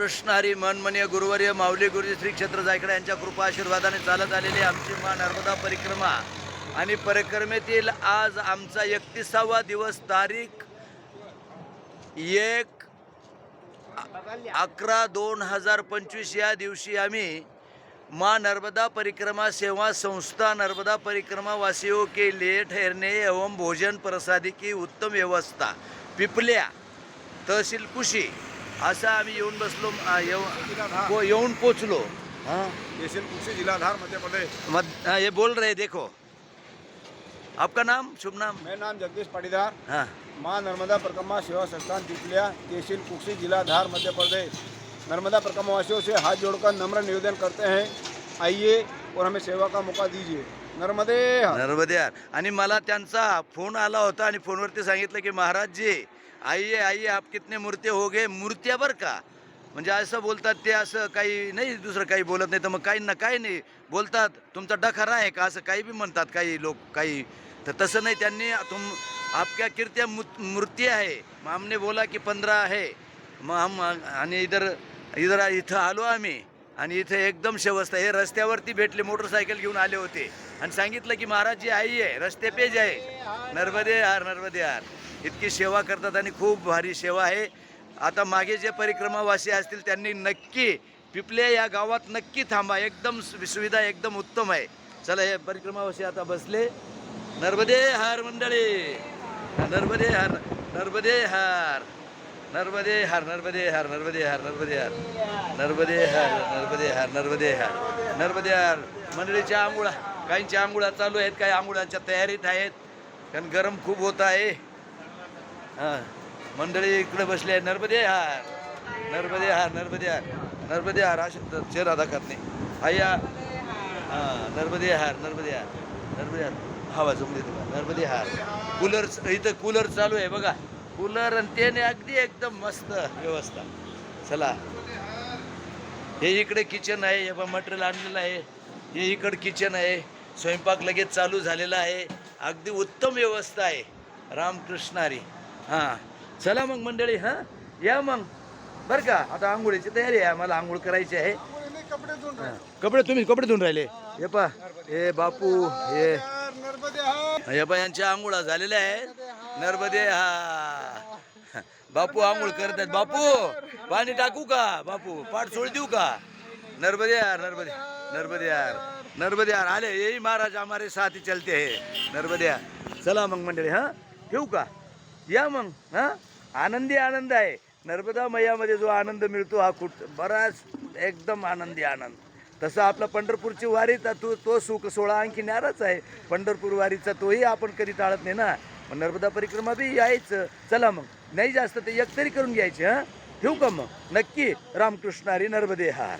रामकृष्ण हरी मनमनीय गुरुवर्य माऊली गुरुजी श्री क्षेत्र जायकडे यांच्या कृपा आशीर्वादाने चालत आलेली आमची मा नर्मदा परिक्रमा आणि परिक्रमेतील आज आमचा एकतीसावा दिवस तारीख एक अकरा दोन हजार पंचवीस या दिवशी आम्ही माँ नर्मदा परिक्रमा सेवा संस्था नर्मदा परिक्रमा वासियों के लिए ठहरने एवं भोजन प्रसादी की उत्तम व्यवस्था पिपल्या तहसील कुशी असं आम्ही येऊन बसलो आ, येऊ- पो- येऊन पोचलो. हां? मध्य प्रदेश? मत हाँ, ये बोल रहे देखो. आपका नाम शुभ नाम? मैं नाम जगदीश पाटीदार। हाँ. माँ नर्मदा परिक्रमा सेवा संस्थान तितलिया तहसील कुर्सी जिला धार मध्य प्रदेश। नर्मदा परिक्रमा वासियों से हाथ जोड़कर नम्र निवेदन करते हैं आइए और हमें सेवा का मौका दीजिए। नर्मदे हर। नर्मदे यार आणि मला त्यांचा फोन आला होता आणि फोनवरती सांगितलं की महाराज जी आइए आइए आप कितने मूर्ती हो गए मूर्त्या बरं का? म्हणजे असं बोलतात ते असं काही नाही दुसरं काही बोलत नाही तर मग काही ना काही नाही. बोलतात तुमचा डखरा आहे का? असं काही बी म्हणतात काही लोक काही. तर तसं नाही त्यांनी तुम आपक्या कीर्त्या मु- मूर्ती आहे. मग आमने बोला की पंधरा आहे. मग आम आणि इधर इधर इथं आलो आम्ही. आणि इथे एकदम शेवस्था हे रस्त्यावरती भेटले मोटरसायकल घेऊन आले होते. आणि सांगितलं की महाराज जी आई आहे रस्ते पेज आहे नर्मदे हार नर्मदे हार इतकी सेवा करतात आणि खूप भारी सेवा आहे. आता मागे जे परिक्रमावासी असतील त्यांनी नक्की पिपले या गावात नक्की थांबा. एकदम सु- सुविधा एकदम उत्तम आहे. चला हे परिक्रमावासी आता बसले. नर्मदे हार मंडळी. नर्मदे हार नर्मदे हार. नर्मदे हार नर्मदे हार नर्मदे हार नर्मदे हार. नर्मदे हार नर्मदे हार नर्मदे हार. नर्मदे हार. मंडळीच्या आंघोळा काहींच्या आंघोळा चालू आहेत काही आंघोळाच्या तयारीत आहेत. कारण गरम खूप होत आहे. हां. मंडळी इकडे बसले आहे नर्मदे हार नर्मदे हार नर्मदे हार नर्मदे हार असे चेहरा दाखवत नाही. आया. हां नर्मदे हार नर्मदे हार नर्मदे हार हवा जमली तुला नर्मदे हार कूलर इथं कूलर चालू आहे बघा. कूलर आणि त्याने अगदी एकदम मस्त व्यवस्था. चला. हे इकडे किचन आहे. हे मटेरियल आणलेलं आहे. हे इकडं किचन आहे. स्वयंपाक लगेच चालू झालेला आहे. अगदी उत्तम व्यवस्था आहे. रामकृष्णारी. हां. चला मग मंडळी हां? या मग. बरं का? आता आंघोळीची तयारी आहे. आम्हाला आंघोळ करायची आहे. कपडे हां. कपडे तुम्ही कपडे धुवून राहिले. हे पा हे बापू हे. हे पा यांच्या आंघोळा झालेल्या आहेत. नर्मदे हा. बापू आंघोळ करत आहेत बापू पाणी टाकू का? बापू पाठ सोड देऊ का? नर्मदे यार नर्मदे नर्मदे यार. नर्मदे यार आले. येई महाराज आमारे साथी चलते हे. नर्मदे यार. चला मग मंडळी हा? ठेवू का? या मग हां? आनंदी आनंद आहे. नर्मदा मैयामध्ये जो आनंद मिळतो हा कुठ बराच एकदम आनंदी आनंद. तसं आपला पंढरपूरची वारी तर तो तो सुख सोळा आणखी न्याराच आहे. पंढरपूर वारीचा तोही आपण कधी टाळत नाही ना? मग नर्मदा परिक्रमा बी यायचं. चला मग नाही जास्त ते एक तरी करून घ्यायचे हां? ठेवू का मग? नक्की. रामकृष्ण हरी नर्मदे हार.